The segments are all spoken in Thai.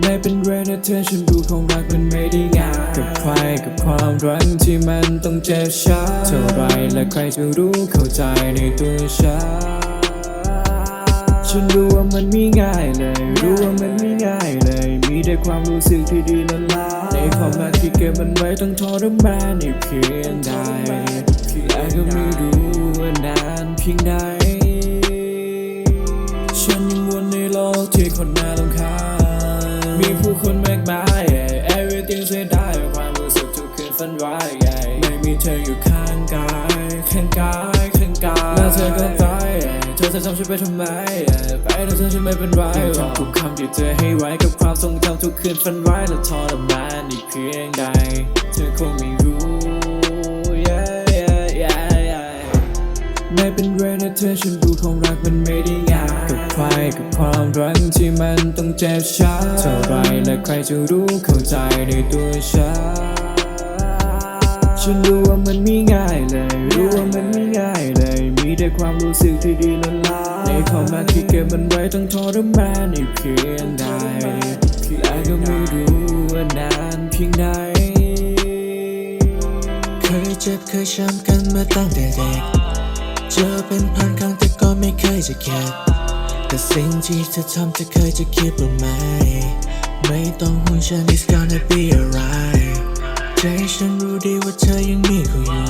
ไม่เป็นไรนะเธอฉันรู้ของรักมันไม่ได้ง่ายกับใครกับความรักที่มันต้องเจ็บช้ำเท่าไรและใครจะรู้เข้าใจในตัวฉันฉันรู้ว่ามันไม่ง่ายเลย รู้ว่ามันไม่ง่ายเลย มีแต่ความรู้สึกที่ดีละลายในความรักที่เก็บมันไว้ต้องทรมานอีกเพียงใดและก็ไม่รู้ว่านานเพียงใดฉันยังวนในโลกที่คนน่ารำคาญ ผู้คนมากมาย everything เสียได้ความรู้สึกทุกคืนฝันร้ายไม่มีเธออยู่ข้างกายข้างกายข้างกายแล้วเธอก็ตายเธอจะจำฉันไปทำไมไปแล้วเธอฉันไม่เป็นไรจำทุกคำที่เธอให้ไว้กับความทรงจำทุกคืนฝันร้ายและทรมานอีกเพียงใด เธอคงไม่ ไม่เป็นไรนะเธอฉันรู้ของรักมันไม่ได้ง่ายกับใครกับความรักที่มันต้องเจ็บช้ำเท่าไรและใครจะรู้เข้าใจในตัวฉันฉันรู้ว่ามันไม่ง่ายเลย รู้ว่ามันไม่ง่ายเลย มีแต่ความรู้สึกที่ดีละลายในความรักที่เก็บมันไว้ต้องทรมานอีกเพียงใดและก็ไม่รู้ว่านานเพียงใดเคยเจ็บเคยช้ำกันมาตั้งแต่เด็ก เจอเป็นพันครั้งแต่ก็ไม่เคยจะเข็ดแต่สิ่งที่เธอทำเธอเคยจะคิดบ้างไหม ไม่ต้องห่วงฉัน it's gonna be alright ใจฉันรู้ดีว่าเธอยังมีเขาอยู่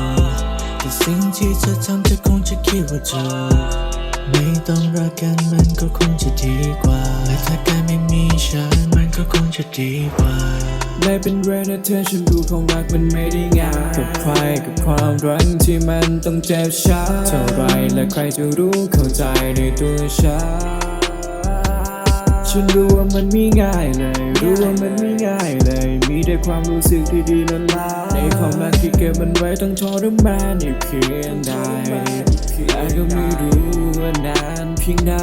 แต่สิ่งที่เธอทำเธอคงจะคิดว่าถูกไม่ต้องรักกันมันก็คงจะดีกว่าและถ้าการไม่มีฉันมันก็คงจะดีกว่า ไม่เป็นไรนเธอฉันรู้ของรักมันไม่ได้ง่ายกับใครกับความรักที่มันต้องเจ็บช้ำเท่าไรและใครจะรู้เข้าใจในตัวฉันฉันรู้ว่ามันไม่ง่ายเลย รู้ว่ามันไม่ง่ายเลย มีแต่ความรู้สึกที่ดีละลาในความรักที่เก็บมันไว้ต้องทรมานอีกเพียงใดและก็ไม่รู้ว่านานเพียงใด